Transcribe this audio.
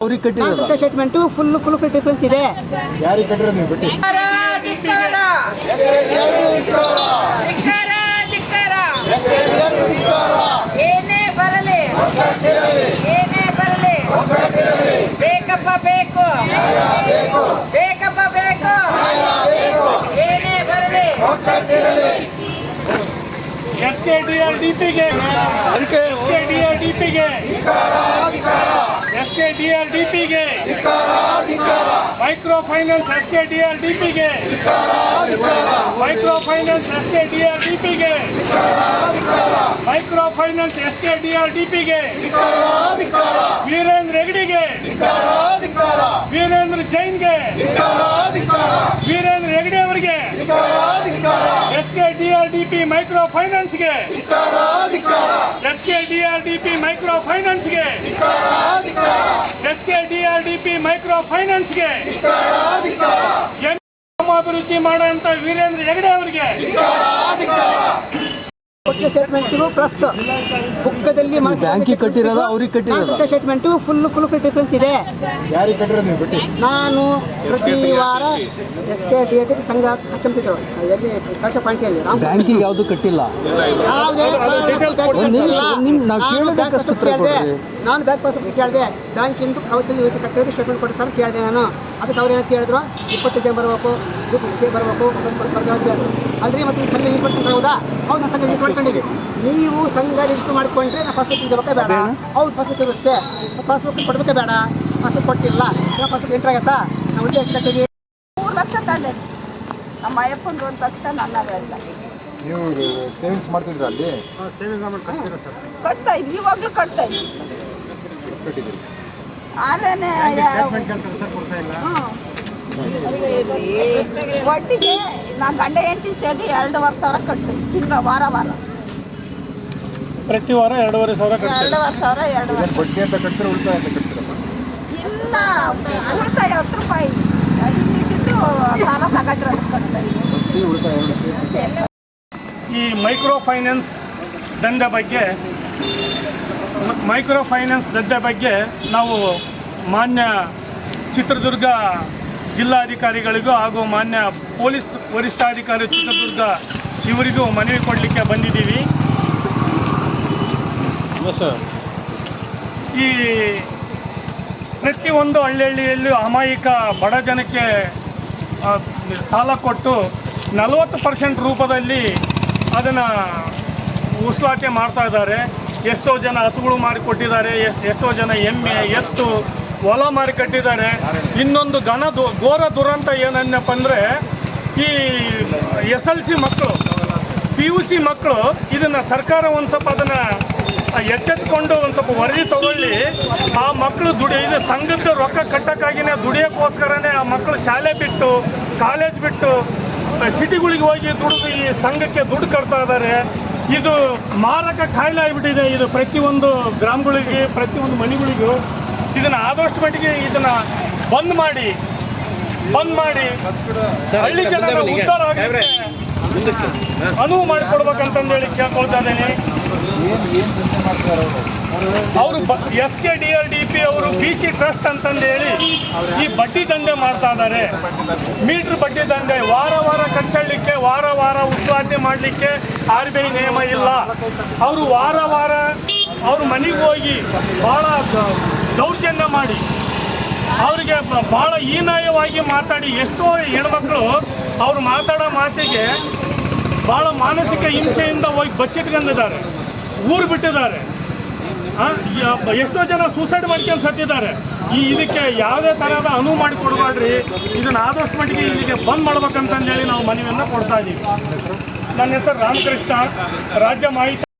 ಅವ್ರಿಗೆ ಕಟ್ಟಿರೋದು? Statement full full full difference ಇದೆ. ಯಾರಿಗೆ ಕಟ್ಟಿರೋದು ನೀವು ಬಿಟ್ಟು? ಏನೇ ಬರಲಿ ಏನೇ ಬರಲಿ ಬೇಕಪ್ಪ ಬೇಕು. ಬೇಕಪ್ಪ ಬೇಕು. S K D R D ಪಿಗೆ S K D R D ಪಿಗೆ S K D R D ಪಿಗೆ micro finance S K D R D ಪಿಗೆ micro finance S K D R D ಪಿಗೆ micro finance S K D R D ಪಿಗೆ ವೀರೇಂದ್ರ ಹೆಗಡಿಗೆ ವೀರೇಂದ್ರ ಜೈನ್ಗೆ ವೀರೇಂದ್ರ ಹೆಗಡೆ ಅವರಿಗೆ S K D R D P micro ಫೈನಾನ್ಸ್ಗೆ S K D R D P micro ಫೈನಾನ್ಸ್ಗೆ S K D R D P micro ಫೈನಾನ್ಸ್ಗೆ ಅಭಿವೃದ್ಧಿ ಮಾಡುವಂತ ವೀರೇಂದ್ರ ಹೆಗಡೆ ಅವರಿಗೆ. Statement plus ಬುಕ್ಕದಲ್ಲಿ ಬ್ಯಾಂಕಿಗೆ ಕಟ್ಟಿರೋದು ಅವ್ರಿಗೆ ಕಟ್ಟಿರೋದು? Statement full full full difference ಇದೆ. ಯಾರಿಗೆ ಕಟ್ಟಿರೋದು ನೀವು ಬಿಟ್ಟು? ನಾನು ಪ್ರತಿ ವಾರ ಎಸ್ ಕೆ ಡಿ ಟಿ ಸಂಘ ಹಚ್ಚಂತಿದ್ರು ಎಲ್ಲಿ ಕಳಶ ಪಾಯಿಂಟಿಯಲ್ಲಿ ಬ್ಯಾಂಕಿಗೆ ಯಾವುದು ಕಟ್ಟಿಲ್ಲ? ನಾನು ಬ್ಯಾಂಕ್ ಪಾಸ್ ಕೇಳಿದೆ ಬ್ಯಾಂಕಿಂದು ಅವತ್ತಲ್ಲಿ ಇವತ್ತು ಕಟ್ಟಿರೋದು ಸ್ಟೇಟ್ಮೆಂಟ್ ಕೊಡಿ ಸರ್ ಕೇಳಿದೆ ನಾನು. ಅದಕ್ಕೆ ಅವ್ರು ಏನಂತ ಹೇಳಿದ್ರು? ಇಪ್ಪತ್ತು ಜನ ಬರಬೇಕು ಗ್ರೂಪ್ ಬರಬೇಕು ಅಲ್ರಿ ಮತ್ತೆ ಈ ಸಂಘ ಮಾಡ್ಕೊಂಡ್ರೆ ಹೌದಾ? ಹೌದು ನಾನು ಸಂಘ ಮಾಡ್ಕೊಂಡಿವಿ ನೀವು ಸಂಘ ಲಿಸ್ಟ್ ಮಾಡ್ಕೊಂಡ್ರೆ ನಾ ಪಾಸ್ಬುಕ್ ಇರಬೇಕೆ ಬೇಡ? ಹೌದು ಪಾಸ್ಬುಕ್ ಇರುತ್ತೆ. ಪಾಸ್ಬುಕ್ ಕೊಡ್ಬೇಕೆ ಬೇಡ? ಪಾಸ್ಬುಕ್ ಕೊಟ್ಟಿಲ್ಲ. ಪಾಸ್ಬುಕ್ ಎಂಟ್ರ್ ಆಗತ್ತಾ? ನಾವು ಉಳಿದ ಎಷ್ಟು ಕಟ್ಟಿದ್ವಿ ಮೂರು ಲಕ್ಷ ತಂದೆ. ನಮ್ಮ ಅಯ್ಯಪ್ಪಂದು ಒಂದು ಲಕ್ಷ ನನ್ನ ಇಲ್ಲ. ನೀವು ಸೇವಿಂಗ್ಸ್ ಮಾಡ್ತಿದ್ರ ಅಲ್ಲಿ? ಕಟ್ತಾ ಇದ್ವಿ ಇವಾಗಲೂ ಕಟ್ತಾ ಇದ್ವಿ. ಕಟ್ಟಿದ್ದೀರಿ. ಆಲೇನೆ ಒಟ್ಟಿಗೆ ನಾನು ಗಂಡ ಹೆಂಡತಿ ಸೇರಿ ಎರಡೂವರೆ ಸಾವಿರ ಕಟ್ಟು ತಿಂಗಳ ವಾರ ವಾರ. ಪ್ರತಿ ವಾರ ಎರಡೂವರೆ ಸಾವಿರ ಎರಡೂವರೆ ಸಾವಿರ ಎರಡು ಬಡ್ಡಿ ಅಂತ ಕಟ್ಟಿದ್ರೆ ಉಳಿತಾಯ ಅಂತ ಕಟ್ತೀರಮ್ಮ ಇಲ್ಲ ಉಳಿತಾಯ ಹತ್ತು ರೂಪಾಯಿ. ಸಾಲ ತಗೊಂಡ್ರೆ ಬಡ್ಡಿ ಉಳಿತಾಯ ಈ ಮೈಕ್ರೋ ಫೈನಾನ್ಸ್ ದಂಧೆ ಬಗ್ಗೆ ಮೈಕ್ರೋ ಫೈನಾನ್ಸ್ ದಂಧೆ ಬಗ್ಗೆ ನಾವು ಮಾನ್ಯ ಚಿತ್ರದುರ್ಗ ಜಿಲ್ಲಾಧಿಕಾರಿಗಳಿಗೂ ಹಾಗೂ ಮಾನ್ಯ ಪೊಲೀಸ್ ವರಿಷ್ಠಾಧಿಕಾರಿ ಚಿತ್ರದುರ್ಗ ಇವರಿಗೂ ಮನವಿ ಕೊಡಲಿಕ್ಕೆ ಬಂದಿದ್ದೀವಿ. ಈ ಪ್ರತಿಯೊಂದು ಹಳ್ಳಿಹಳ್ಳಿಯಲ್ಲೂ ಅಮಾಯಕ ಬಡ ಜನಕ್ಕೆ ಸಾಲ ಕೊಟ್ಟು ನಲವತ್ತು ಪರ್ಸೆಂಟ್ ರೂಪದಲ್ಲಿ ಅದನ್ನು ಉಸಲಾಟೆ ಮಾಡ್ತಾ ಇದ್ದಾರೆ. ಎಷ್ಟೋ ಜನ ಹಸುಗಳು ಮಾಡಿಕೊಟ್ಟಿದ್ದಾರೆ ಎಷ್ಟ್- ಎಷ್ಟೋ ಜನ ಎಮ್ಮೆ ಎತ್ತು ಹೊಲ ಮಾರಿ ಕಟ್ಟಿದ್ದಾರೆ. ಇನ್ನೊಂದು ಘನ ದು, ಘೋರ ದುರಂತ ಏನನ್ನಪ್ಪ ಅಂದರೆ ಈ ಎಸ್ ಎಲ್ ಸಿ ಮಕ್ಕಳು ಪಿ ಯು ಸಿ ಮಕ್ಕಳು ಇದನ್ನು ಸರ್ಕಾರ ಒಂದು ಸ್ವಲ್ಪ ಅದನ್ನು ಎಚ್ಚೆತ್ಕೊಂಡು ಒಂದು ಸ್ವಲ್ಪ ವರದಿ ತಗೊಳ್ಳಿ. ಆ ಮಕ್ಕಳು ದುಡಿ, ಇದು ಸಂಘದ ರೊಕ್ಕ ಕಟ್ಟಕ್ಕಾಗಿನೇ ದುಡಿಯೋಕ್ಕೋಸ್ಕರನೇ ಆ ಮಕ್ಕಳು ಶಾಲೆ ಬಿಟ್ಟು, ಕಾಲೇಜ್ ಬಿಟ್ಟು, ಸಿಟಿಗಳಿಗೆ ಹೋಗಿ ದುಡಿದು ಈ ಸಂಘಕ್ಕೆ ದುಡ್ಡು ಕಟ್ತಾ ಇದ್ದಾರೆ. ಇದು ಮಾರಕ ಕಾಯಿಲೆ ಆಗಿಬಿಟ್ಟಿದೆ ಇದು ಪ್ರತಿಯೊಂದು ಗ್ರಾಮಗಳಿಗೆ, ಪ್ರತಿಯೊಂದು ಮನೆಗಳಿಗೂ. ಇದನ್ನು ಆದಷ್ಟು ಮಟ್ಟಿಗೆ ಇದನ್ನು ಬಂದ್ ಮಾಡಿ ಬಂದ್ ಮಾಡಿ. ಹಳ್ಳಿ ಜನ ಉದ್ಧಾರ ಆಗಲಿಕ್ಕೆ ಅನುವು ಮಾಡಿಕೊಡ್ಬೇಕಂತಂದೇಳಿ ಕೇಳ್ಕೊಳ್ತಾ ಇದ್ದೀನಿ ಅವರು S K D R D P ಅವರು ಬಿ ಸಿ ಟ್ರಸ್ಟ್ ಅಂತಂದು ಹೇಳಿ ಈ ಬಡ್ಡಿ ದಂಧೆ ಮಾಡ್ತಾ ಇದ್ದಾರೆ. ಮೀಟರ್ ಬಡ್ಡಿ ದಂಧೆ, ವಾರ ವಾರ ಕಟ್ಸಳ್ಲಿಕ್ಕೆ ವಾರ ವಾರ ಉದ್ಘಾಟನೆ ಮಾಡಲಿಕ್ಕೆ ಆರ್ ಬಿ ಐ ನಿಯಮ ಇಲ್ಲ. ಅವರು ವಾರ ವಾರ ಅವ್ರ ಮನೆಗೆ ಹೋಗಿ ಭಾಳ ದೌರ್ಜನ್ಯ ಮಾಡಿ ಭಾಳ ಹೀನಾಯವಾಗಿ ಮಾತಾಡಿ ಎಷ್ಟೋ ಹೆಣ್ಮಕ್ಳು ಅವ್ರು ಮಾತಾಡೋ ಮಾತಿಗೆ ಭಾಳ ಮಾನಸಿಕ ಹಿಂಸೆಯಿಂದ ಹೋಗಿ ಬಚ್ಚಿಟ್ಕೊಂಡಿದ್ದಾರೆ. ಊರು ಬಿಟ್ಟಿದ್ದಾರೆ. ಎಷ್ಟೋ ಜನ ಸೂಸೈಡ್ ಮಾಡ್ಕೊಂಡು ಸತ್ತಿದ್ದಾರೆ. ಈ ಇದಕ್ಕೆ ಯಾವುದೇ ಥರದ ಅನುವು ಮಾಡಿ ಕೊಡಬೇಡ್ರಿ. ಇದನ್ನ ಆದಷ್ಟು ಮಟ್ಟಿಗೆ ಇಲ್ಲಿಗೆ ಬಂದ್ ಮಾಡ್ಬೇಕಂತಂದೇಳಿ ನಾವು ಮನವಿಯನ್ನು ಕೊಡ್ತಾ ಇದ್ದೀವಿ ನನ್ನ ಹೆಸರು ರಾಮಕೃಷ್ಣ. ರಾಜ್ಯ ಮಾಹಿತಿ